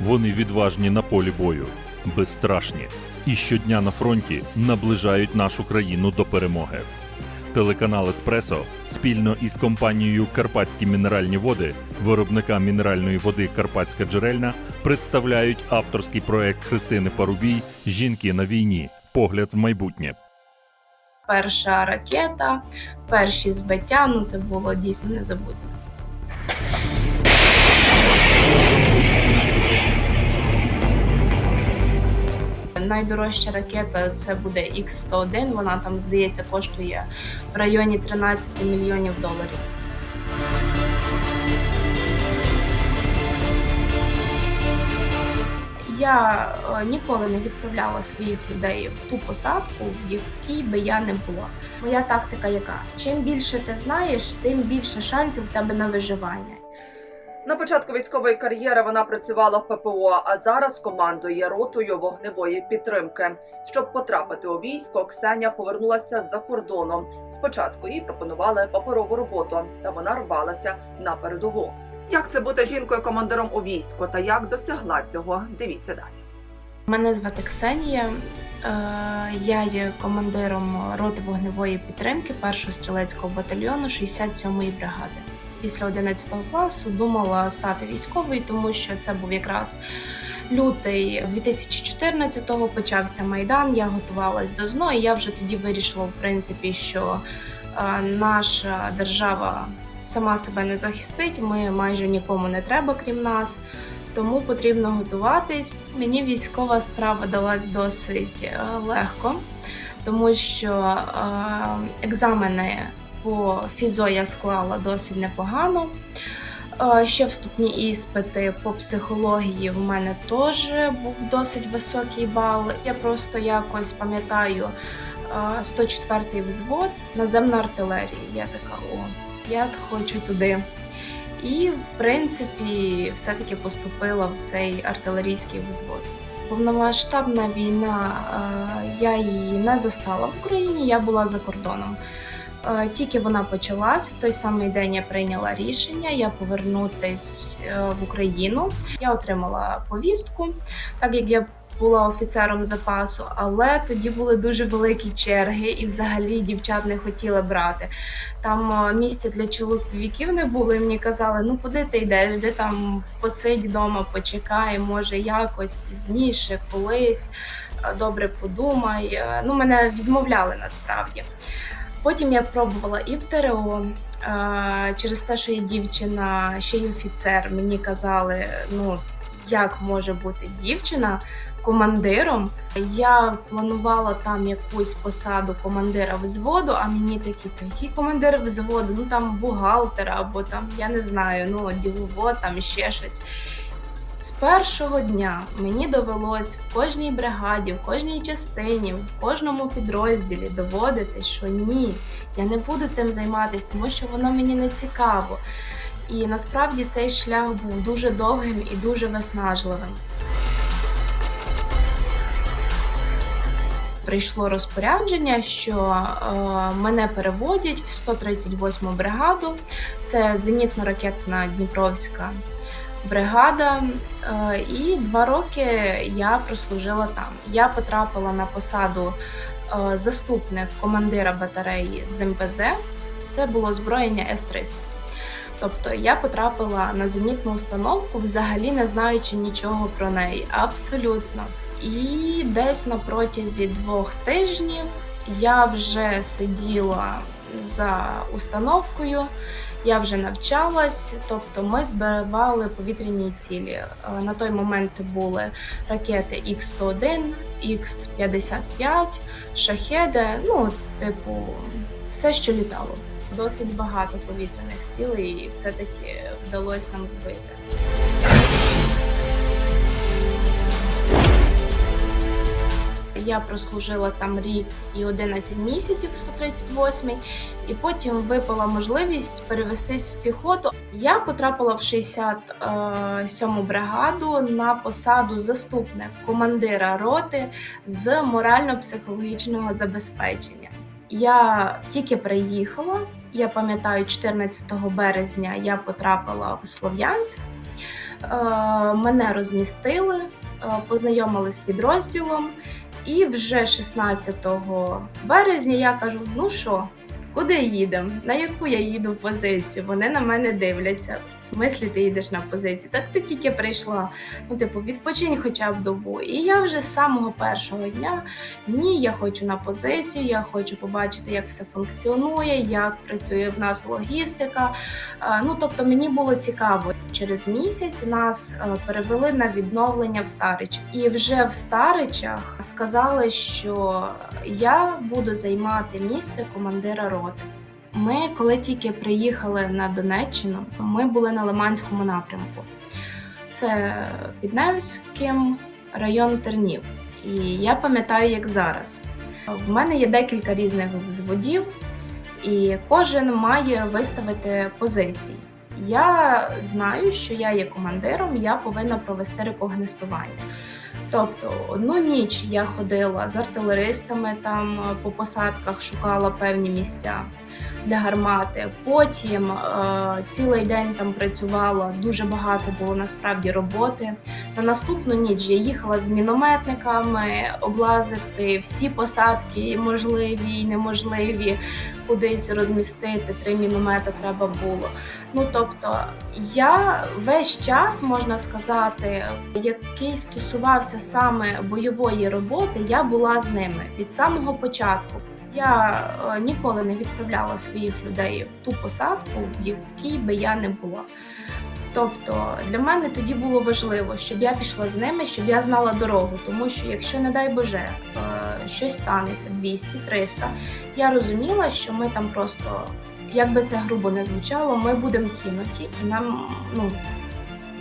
Вони відважні на полі бою, безстрашні і щодня на фронті наближають нашу країну до перемоги. Телеканал Еспресо спільно із компанією Карпатські мінеральні води, виробника мінеральної води Карпатська джерельна, представляють авторський проект Христини Парубій Жінки на війні. Погляд в майбутнє. перша ракета, перші збиття. Ну це було дійсно незабутньо. Найдорожча ракета це буде X-101. Вона там, здається, коштує в районі 13 мільйонів доларів. Я е, ніколи не відправляла своїх людей в ту посадку, в якій би я не була. Моя тактика яка? Чим більше ти знаєш, тим більше шансів в тебе на виживання. На початку військової кар'єри вона працювала в ППО, а зараз командує ротою вогневої підтримки. Щоб потрапити у військо, Ксеня повернулася з-за кордону. Спочатку їй пропонували паперову роботу, та вона рвалася на передову. Як це бути жінкою командиром у війську та як досягла цього? Дивіться далі. Мене звати Ксенія. Е, Я є командиром роти вогневої підтримки першого стрілецького батальйону 67-ї бригади. Після 11 класу думала стати військовою, тому що це був якраз лютий 2014-го, почався майдан. Я готувалась до ЗНО, і я вже тоді вирішила, в принципі, що е, наша держава сама себе не захистить. Ми майже нікому не треба, крім нас. Тому потрібно готуватись. Мені військова справа далась досить е, легко, тому що е, екзамени по фізо я склала досить непогано. Е, Ще вступні іспити по психології в мене теж був досить високий бал. Я просто якось пам'ятаю е, 104-й взвод, наземна артилерія. Я така, о, я хочу туди. І, в принципі, все-таки поступила в цей артилерійський взвод. Повномасштабна війна, е, я її не застала в Україні, я була за кордоном. Тільки вона почалась, в той самий день я прийняла рішення я повернутись е, в Україну. Я отримала повістку, так як я була офіцером запасу, але тоді були дуже великі черги, і взагалі дівчат не хотіли брати. Там е, місця для чоловіків не було, і мені казали, ну куди ти йдеш, де там посидь вдома, почекай, може якось пізніше, колись, е, добре подумай. Ну, мене відмовляли насправді. Потім я пробувала і в ТРО. Через те, що я дівчина, ще й офіцер, мені казали, ну як може бути дівчина командиром. Я планувала там якусь посаду командира взводу, а мені такі, та командир взводу? Ну там бухгалтер або там, я не знаю, ну ділово, там ще щось. З першого дня мені довелось в кожній бригаді, в кожній частині, в кожному підрозділі доводити, що ні, я не буду цим займатися, тому що воно мені не цікаво. І насправді цей шлях був дуже довгим і дуже виснажливим. Прийшло розпорядження, що е, мене переводять в 138 бригаду. Це зенітно-ракетна Дніпровська бригада. Е, і два роки я прослужила там. Я потрапила на посаду е, заступник командира батареї з МПЗ. Це було озброєння С-300. Тобто я потрапила на зенітну установку, взагалі не знаючи нічого про неї. Абсолютно. І десь на протязі двох тижнів я вже сиділа за установкою, я вже навчалась, тобто ми збивали повітряні цілі. Е, На той момент це були ракети Х-101, Х-55, шахеди, ну, типу, все, що літало. Досить багато повітряних цілей, і все-таки вдалося нам збити. Я прослужила там рік і 11 місяців в 138 і потім випала можливість перевестись в піхоту. Я потрапила в 67-му бригаду на посаду заступник командира роти з морально-психологічного забезпечення. Я тільки приїхала. Я пам'ятаю, 14 березня я потрапила в Слов'янськ. мене розмістили, е, познайомили з підрозділом, і вже 16 березня я кажу: ну що, куди їдемо? На яку я їду позицію? Вони на мене дивляться. В смислі ти їдеш на позицію? Так ти тільки прийшла. Ну, типу, відпочинь хоча б добу. І я вже з самого першого дня ні, я хочу на позицію, я хочу побачити, як все функціонує, як працює в нас логістика. Ну тобто мені було цікаво. Через місяць нас е, перевели на відновлення в Старичах. І вже в Старичах сказали, що я буду займати місце командира роти. Ми, коли тільки приїхали на Донеччину, ми були на Лиманському напрямку. Це під Невським район Тернів. І я пам'ятаю, як зараз. В мене є декілька різних взводів, і кожен має виставити позиції. Я знаю, що я є командиром, я повинна провести рекогністування. Тобто, одну ніч я ходила з артилеристами там е, по посадках, шукала певні місця для гармати. Потім е, цілий день там працювала, дуже багато було насправді роботи. На наступну ніч я їхала з мінометниками облазити всі посадки, можливі і неможливі, кудись розмістити. Три міномета треба було. Ну тобто, я весь час можна сказати, який стосувався саме бойової роботи, я була з ними від самого початку. Я е, ніколи не відправляла своїх людей в ту посадку, в якій би я не була. Тобто для мене тоді було важливо, щоб я пішла з ними, щоб я знала дорогу, тому що якщо, не дай Боже, е, щось станеться 200-300, я розуміла, що ми там просто, як би це грубо не звучало, ми будемо кинуті, і нам ну,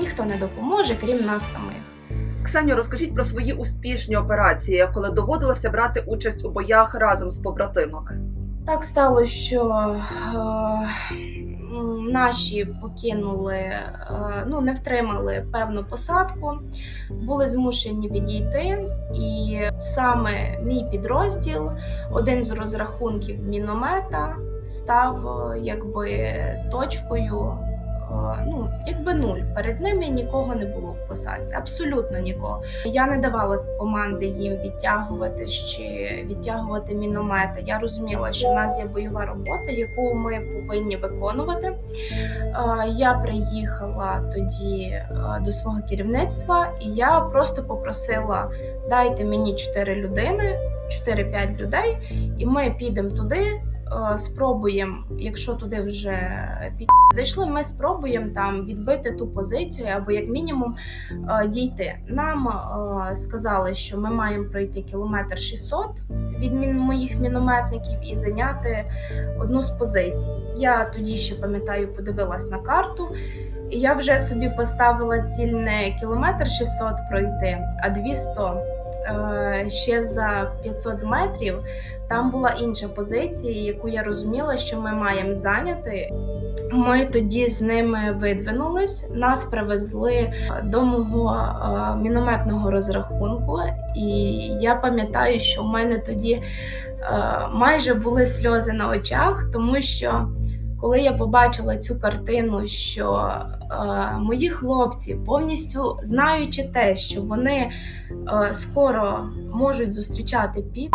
ніхто не допоможе, крім нас самих. Ксенію, розкажіть про свої успішні операції, коли доводилося брати участь у боях разом з побратимами. Так стало, що е, наші покинули, е, ну не втримали певну посадку, були змушені відійти. І саме мій підрозділ, один з розрахунків міномета, став е, якби точкою. Е, Ну, якби нуль. Перед ними нікого не було в посадці, абсолютно нікого. Я не давала команди їм відтягувати чи відтягувати міномети. Я розуміла, що в нас є бойова робота, яку ми повинні виконувати. Е, Я приїхала тоді е, до свого керівництва, і я просто попросила: дайте мені 4 людини, 4-5 людей, і ми підемо туди. Е, Спробуємо, якщо туди вже під зайшли, ми спробуємо там відбити ту позицію або як мінімум е, дійти. Нам е, сказали, що ми маємо пройти кілометр 600 від моїх мінометників і зайняти одну з позицій. Я тоді ще пам'ятаю, подивилась на карту, я вже собі поставила ціль не кілометр 600 пройти, а 200. Е, Ще за 500 метрів там була інша позиція, яку я розуміла, що ми маємо зайняти. Ми тоді з ними видвинулись, нас привезли до мого е, мінометного розрахунку, і я пам'ятаю, що в мене тоді е, майже були сльози на очах, тому що коли я побачила цю картину, що е, мої хлопці, повністю знаючи те, що вони е, скоро можуть зустрічати під.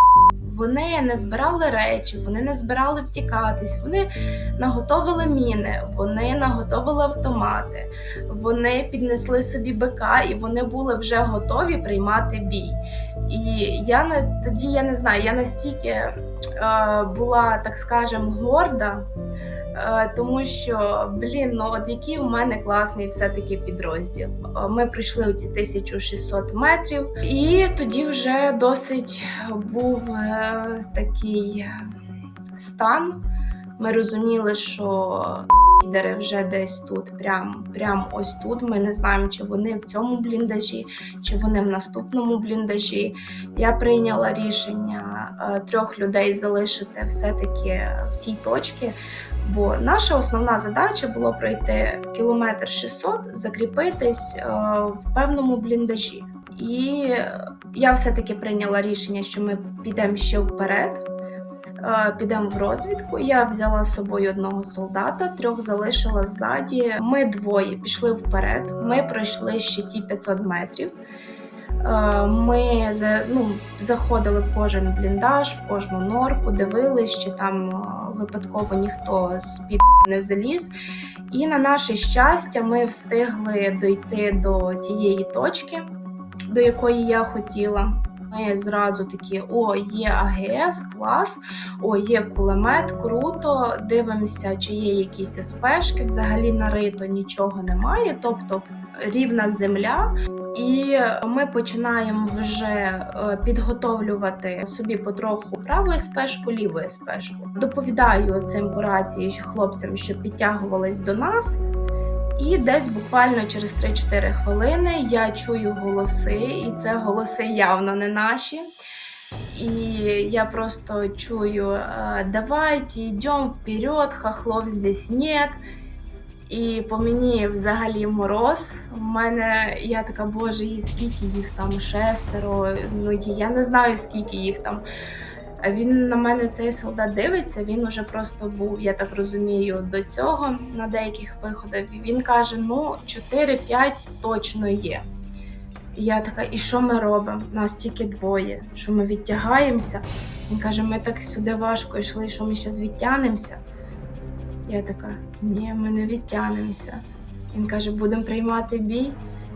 Вони не збирали речі, вони не збирали втікатись, вони наготовили міни, вони наготовили автомати, вони піднесли собі БК і вони були вже готові приймати бій. І я не тоді я не знаю, я настільки е, була, так скажем, горда. Е, Тому що, блін, ну от який у мене класний все-таки підрозділ. Е, Ми пройшли оці 1600 метрів, і тоді вже досить був е, такий стан. Ми розуміли, що лідери вже десь тут, прям, прям ось тут. Ми не знаємо, чи вони в цьому бліндажі, чи вони в наступному бліндажі. Я прийняла рішення трьох людей залишити все-таки в тій точці. Бо наша основна задача було пройти кілометр 600, закріпитись е, в певному бліндажі. І я все-таки прийняла рішення, що ми підемо ще вперед. е, підемо в розвідку. Я взяла з собою одного солдата, трьох залишила ззаді. Ми двоє пішли вперед. Ми пройшли ще ті 500 метрів. Ми ну, заходили в кожен бліндаж, в кожну норку, дивились, чи там випадково ніхто з під не заліз. І на наше щастя, ми встигли дойти до тієї точки, до якої я хотіла. Ми зразу такі: о, є АГС, клас, о, є кулемет, круто. Дивимося, чи є якісь спешки. Взагалі нарито нічого немає, тобто рівна земля. І ми починаємо вже е, підготовлювати собі потроху праву спешку, ліву спешку. Доповідаю цим по рації хлопцям, що підтягувались до нас. І десь буквально через 3-4 хвилини я чую голоси, і це голоси явно не наші. І я просто чую: е, давайте йдемо вперед, хохлов здесь нет. І по мені взагалі мороз. У мене я така, боже, і скільки їх там шестеро. Ну я не знаю, скільки їх там. А Він на мене цей солдат дивиться. Він уже просто був, я так розумію, до цього на деяких виходах. Він каже: ну 4-5 точно є. І я така, і що ми робимо? Нас тільки двоє. Що ми відтягаємося? Він каже: ми так сюди важко йшли, що ми зараз відтягнемося. Я така, ні, ми не відтягнемося. Він каже, будемо приймати бій.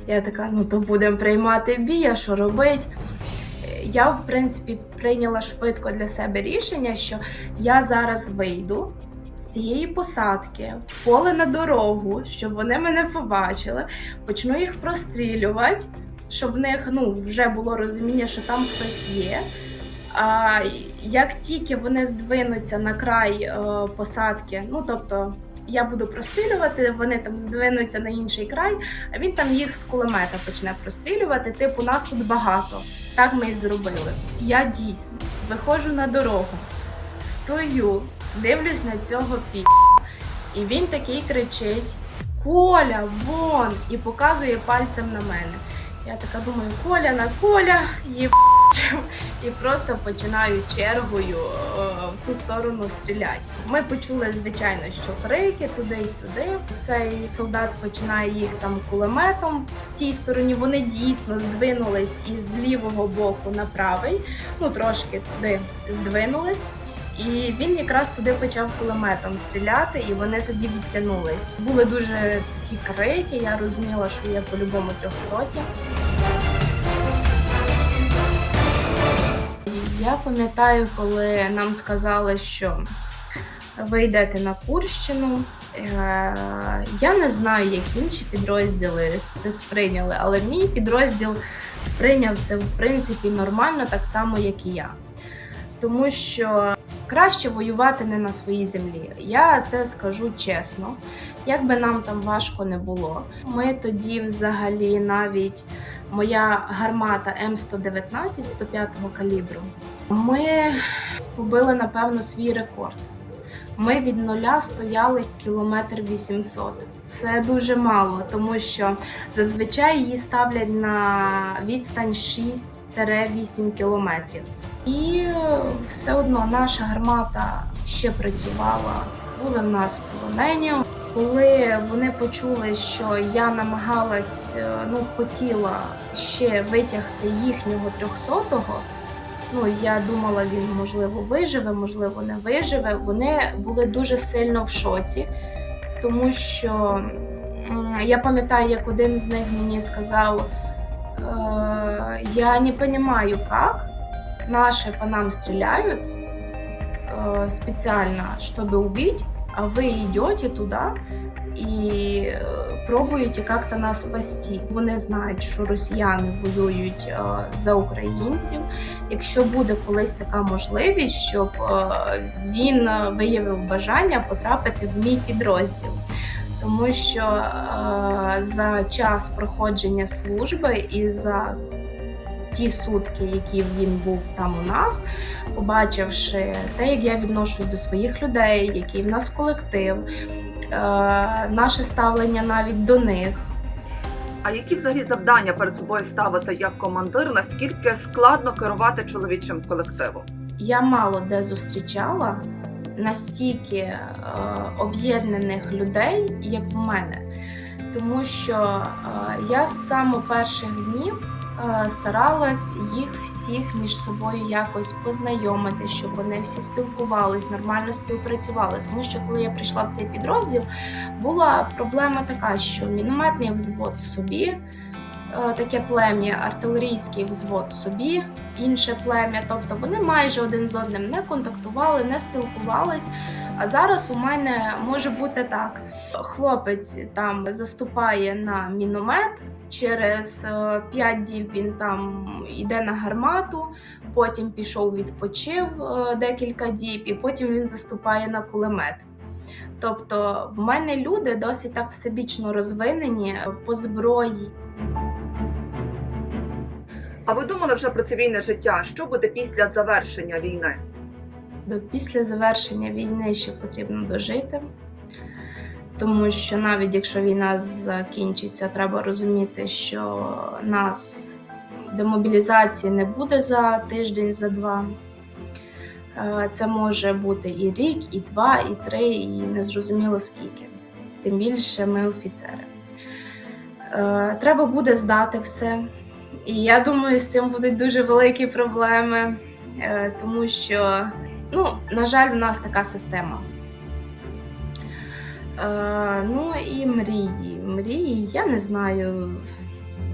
Я така, ну то будемо приймати бій, а що робить? Я, в принципі, прийняла швидко для себе рішення, що я зараз вийду з цієї посадки в поле на дорогу, щоб вони мене побачили, почну їх прострілювати, щоб в них ну, вже було розуміння, що там хтось є. А як тільки вони здвинуться на край е, посадки, ну тобто я буду прострілювати, вони там здвинуться на інший край, а він там їх з кулемета почне прострілювати. Типу, нас тут багато. Так ми і зробили. Я дійсно виходжу на дорогу, стою, дивлюсь на цього пі. І він такий кричить: Коля, вон! і показує пальцем на мене. Я така думаю, Коля на Коля, їб і просто починаю чергою е, в ту сторону стріляти. Ми почули, звичайно, що крики туди й сюди. Цей солдат починає їх там кулеметом в тій стороні. Вони дійсно здвинулись із лівого боку на правий, ну трошки туди здвинулись. І він якраз туди почав кулеметом стріляти, і вони тоді відтягнулись. Були дуже такі крики. Я розуміла, що я по-любому трьохсоті. Я пам'ятаю, коли нам сказали, що ви йдете на Курщину. Е, Я не знаю, як інші підрозділи це сприйняли, але мій підрозділ сприйняв це в принципі нормально, так само, як і я. Тому що краще воювати не на своїй землі. Я це скажу чесно. Як би нам там важко не було. Ми тоді взагалі навіть моя гармата М119 105-го калібру. Ми побили, напевно, свій рекорд. Ми від нуля стояли кілометр 800. Це дуже мало, тому що зазвичай її ставлять на відстань 6-8 кілометрів. І все одно наша гармата ще працювала. Були в нас полонені. Коли вони почули, що я намагалась, е, ну хотіла ще витягти їхнього трьохсотого. Ну, я думала, він можливо виживе, можливо, не виживе. Вони були дуже сильно в шоці, тому що я пам'ятаю, як один з них мені сказав: е, я не розумію, як наші по нам стріляють е, спеціально, щоб убити, а ви йдете туди і е, пробуєте як-то нас спасти. Вони знають, що росіяни воюють е, за українців. Якщо буде колись така можливість, щоб е, він е, виявив бажання потрапити в мій підрозділ. Тому що е, за час проходження служби і за ті сутки, які він був там у нас, побачивши те, як я відношусь до своїх людей, який в нас колектив, е, наше ставлення навіть до них. А які взагалі завдання перед собою ставити як командир? Наскільки складно керувати чоловічим колективом? я мало де зустрічала настільки е, об'єднаних людей, як в мене. Тому що е, я з самих перших днів старалась їх всіх між собою якось познайомити, щоб вони всі спілкувались, нормально співпрацювали. Тому що коли я прийшла в цей підрозділ, була проблема така, що мінометний взвод собі, е, таке плем'я, артилерійський взвод собі, інше плем'я. Тобто вони майже один з одним не контактували, не спілкувались. А зараз у мене може бути так: хлопець там заступає на міномет. Через 5 діб він там йде на гармату, потім пішов відпочив е, декілька діб, і потім він заступає на кулемет. Тобто в мене люди досить так всебічно розвинені по зброї. А ви думали вже про цивільне життя? Що буде після завершення війни? До після завершення війни ще потрібно дожити. Тому що навіть якщо війна закінчиться, треба розуміти, що нас демобілізації не буде за тиждень, за два. Е, Це може бути і рік, і два, і три, і незрозуміло скільки. Тим більше ми офіцери. Е, Треба буде здати все. І я думаю, з цим будуть дуже великі проблеми, е, тому що, ну, на жаль, в нас така система. Е, ну і мрії. Мрії, я не знаю.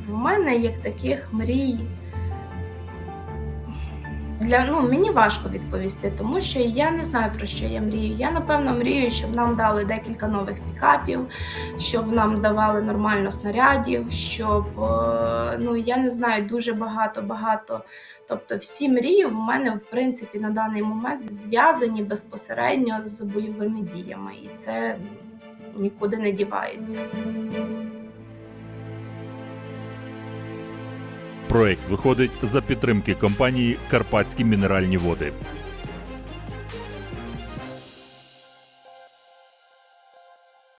В мене як таких мрій. Для, ну, мені важко відповісти, тому що я не знаю про що я мрію. Я напевно мрію, щоб нам дали декілька нових пікапів, щоб нам давали нормально снарядів, щоб е, ну я не знаю, дуже багато багато. Тобто, всі мрії в мене в принципі на даний момент зв'язані безпосередньо з бойовими діями, і це нікуди не дівається. Проект виходить за підтримки компанії Карпатські мінеральні води.